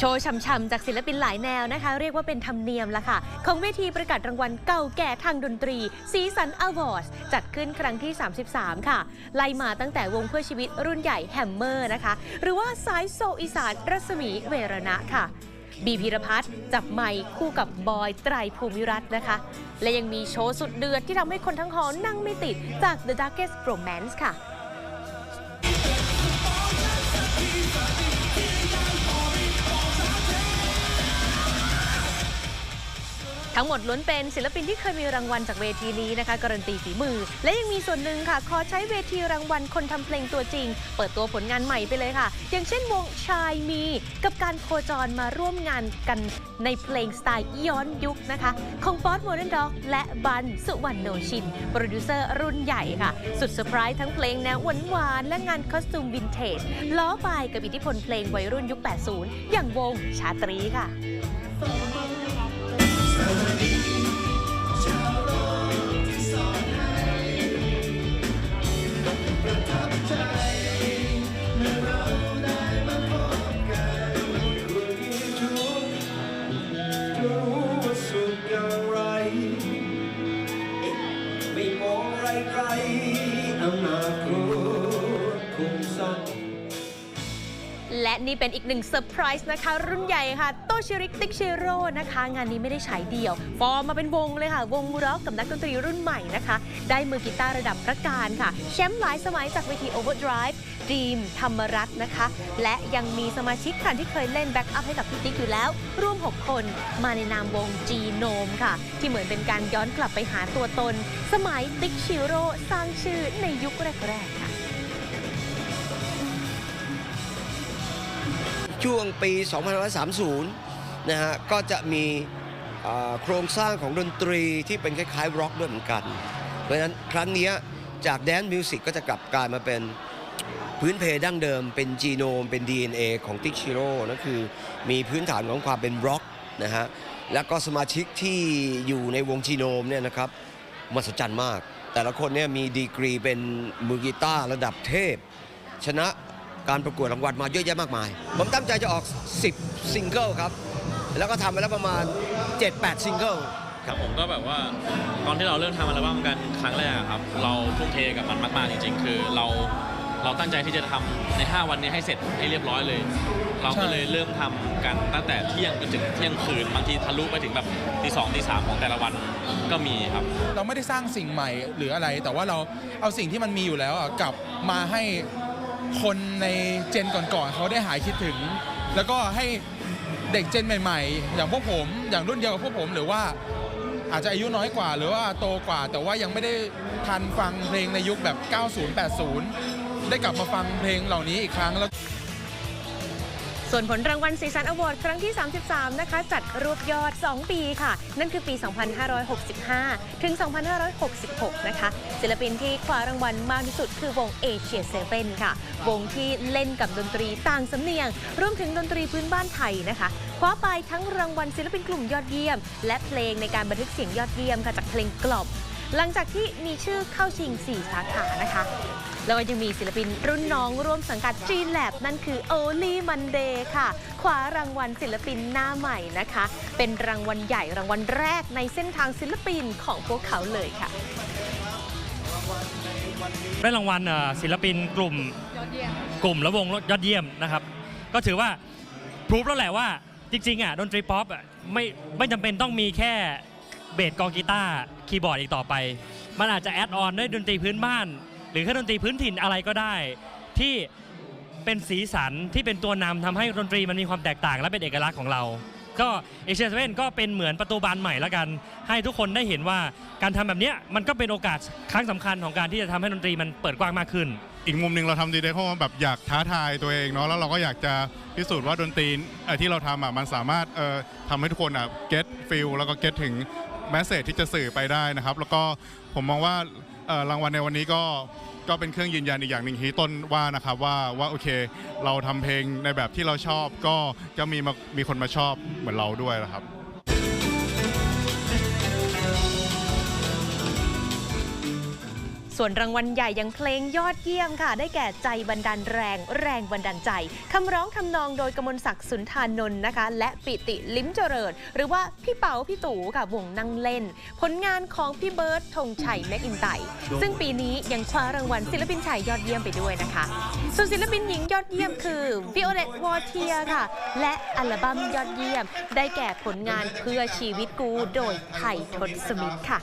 โชว์ช่ำๆจากศิลปินหลายแนวนะคะ เรียกว่าเป็นธรรมเนียมละค่ะ ของเวทีประกาศรางวัลเก่าแก่ทางดนตรี สีสันอวอร์ดจัดขึ้นครั้งที่ 33 ค่ะ ไล่มาตั้งแต่วงเพื่อชีวิตรุ่นใหญ่แฮมเมอร์นะคะ หรือว่าสายโซอีสานรัศมีเวรณะค่ะบีพีรพัฒน์จับไมค์คู่กับบอยไตรภูมิรัตน์นะคะ และยังมีโชว์สุดเดือดที่ทำให้คนทั้งหอนั่งไม่ติดจาก The Darkest Romance ค่ะ ทั้งหมดล้วนเป็นศิลปินที่เคยมีรางวัลจากเวทีนี้นะคะ การันตีฝีมือ และยังมีส่วนหนึ่งค่ะขอใช้เวทีรางวัลคนทำเพลงตัวจริง เปิดตัวผลงานใหม่ไปเลยค่ะ อย่างเช่นวงชายมี กับการโคจรมาร่วมงานกันในเพลงสไตล์ย้อนยุคนะคะของป๊อตโมเดิร์นด็อกและบันสุวรรณโนชินโปรดิวเซอร์รุ่นใหญ่ค่ะ สุดเซอร์ไพรส์ทั้งเพลงแนวหวานๆและงานคอสตูมวินเทจล้อไปกับอิทธิพลเพลงวัยรุ่นยุค 80 อย่างวงชาตรีค่ะ รู้ และนี่เป็นอีกหนึ่งเซอร์ไพรส์นะคะ รุ่นใหญ่ค่ะ โตชิริกติกชิโร่นะคะ งานนี้ไม่ได้ฉายเดี่ยว ฟอร์มมาเป็นวงเลยค่ะ วงร็อกกับนักดนตรีรุ่นใหม่นะคะ ได้มือกีตาร์ระดับพระการค่ะ แชมป์หลายสมัยจากเวที Overdrive ดีมธรรมรัตน์นะคะ และยังมีสมาชิกค่ะที่เคยเล่นแบ็กอัพให้กับพี่ติ๊กอยู่แล้ว ร่วม 6 คนมาในนามวงจีโนมค่ะ ที่เหมือนเป็นการย้อนกลับไปหาตัวตน สมัยติ๊กชิโร่สร้างชื่อในยุคแรกๆค่ะ ช่วงปี 2530 นะฮะ ก็จะมีโครงสร้างของดนตรีที่เป็นคล้ายๆร็อกด้วยเหมือนกัน เพราะฉะนั้นครั้งนี้จากแดนมิวสิกก็จะกลับกลายมาเป็นพื้นเพดั้งเดิม เป็นจีโนม เป็น DNA ของติ๊กชิโร่นั่นคือมีพื้นฐานของความเป็นร็อกนะฮะ แล้วก็สมาชิกที่อยู่ในวงจีโนมเนี่ยนะครับมหัศจรรย์มาก แต่ละคนเนี่ยมีดีกรีเป็นมือกีตาร์ระดับเทพ ชนะ การประกวดรางวัลมาเยอะแยะมากมาย ผมตั้งใจจะออก 10 ซิงเกิลครับ แล้วก็ทำไปแล้วประมาณ 7-8 ซิงเกิล ครับผมก็แบบว่าตอนที่เราเริ่มทำอัลบั้มกันครั้งแรกอะครับ เราทุ่มเทกับมันมากๆจริงๆ คือเราเราตั้งใจที่จะทำใน 5 วันนี้ให้เสร็จให้เรียบร้อยเลย เราก็เลยเริ่มทำกันตั้งแต่เที่ยงจนถึงเที่ยงคืนบางทีทะลุไปถึงแบบตีสองตีสามของแต่ละวันก็มีครับ เราไม่ได้สร้างสิ่งใหม่หรืออะไร แต่ว่าเราเอาสิ่งที่มันมีอยู่แล้วอะกลับมาให้ คนในเจนก่อนๆเขาได้หายคิดถึง แล้วก็ให้เด็กเจนใหม่ ๆ อย่างพวกผมอย่างรุ่นเดียวกับพวกผมหรือว่าอาจจะอายุน้อยกว่าหรือว่าโตกว่า แต่ว่ายังไม่ได้ทันฟังเพลงในยุคแบบ 90 80 ได้กลับมาฟังเพลงเหล่านี้อีกครั้งแล้ว ส่วนผลรางวัลสีสันอวอร์ดครั้งที่ 33 นะคะ จัดรวบยอด 2 ปีค่ะ นั่นคือปี 2565 ถึง 2566 นะคะ ศิลปินที่คว้ารางวัลมากที่สุดคือวงเอเชียเซเว่นค่ะ วงที่เล่นกับดนตรีต่างสำเนียง รวมถึงดนตรีพื้นบ้านไทยนะคะคว้าไปทั้งรางวัลศิลปินกลุ่มยอดเยี่ยม และเพลงในการบันทึกเสียงยอดเยี่ยมค่ะจากเพลงกล่อม หลังจากที่มีชื่อเข้าชิง 4 สาขานะคะ แล้วก็ยังมีศิลปินรุ่นน้องร่วมสังกัด G Lab นั่นคือ Only Monday ค่ะคว้ารางวัลศิลปินหน้าใหม่นะคะ เป็นรางวัลใหญ่รางวัลแรกในเส้นทางศิลปินของพวกเขาเลยค่ะ ได้รางวัลเอ่อศิลปินกลุ่มกลุ่มและวงยอดเยี่ยมนะครับ ก็ถือว่าพรูฟแล้วแหละว่าจริงๆอะดนตรีป๊อปอะไม่ไม่จำเป็นต้องมีแค่ เบสกองกีตาร์คีย์บอร์ดอีกต่อไป มันอาจจะแอดออนด้วยดนตรีพื้นบ้าน หรือแค่ดนตรีพื้นถิ่นอะไรก็ได้ ที่เป็นสีสันที่เป็นตัวนำทำให้ดนตรีมันมีความแตกต่าง และเป็นเอกลักษณ์ของเรา ก็เอเชียเซเว่นก็เป็นเหมือนประตูบานใหม่ล้วกัน ให้ทุกคนได้เห็นว่าการทำแบบเนี้ยมันก็เป็นโอกาสครั้งสำคัญของการที่จะทำให้ดนตรีมันเปิดกว้างมากขึ้น อีกมุมหนึ่งเราทำดีเดเพราะว่าแบบอยากท้าทายตัวเองเนาะแล้วเราก็อยากจะพิสูจน์ว่าดนตรีเอ่อที่เราทำอะมันสามารถเอ่อทำให้ทุกคนอะ get feel แล้วก็ get ถึง แมสเซจที่จะสื่อไปได้นะครับ แล้วก็ผมมองว่ารางวัลในวันนี้ก็ก็เป็นเครื่องยืนยันอีกอย่างหนึ่งที่ต้นว่านะครับว่าว่าโอเค เราทำเพลงในแบบที่เราชอบ ก็จะมีมามีคนมาชอบเหมือนเราด้วยนะครับ สส่วนรางวัลใหญ่อย่างเพลงยอดเยี่ยมค่ะ ได้แก่ใจบันดาลแรง แรงบันดาลใจคำร้องทำนองโดยกมลศักดิ์สุนทานนท์นะคะ และปิติลิ้มเจริญ หรือว่าพี่เป๋าพี่ตู่ค่ะวงนั่งเล่น ผลงานของพี่เบิร์ดธงชัยแม็กอินไตร์ซึ่งปีนี้ยังคว้ารางวัลศิลปินชายยอดเยี่ยมไปด้วยนะคะ ส่วนศิลปินหญิงยอดเยี่ยมคือ Violet w a r t i e r ค่ะ และอัลบั้มยอดเยี่ยม ได้แก่ผลงานเพื่อชีวิตกูโดยไผ่ทศมิตรค่ะ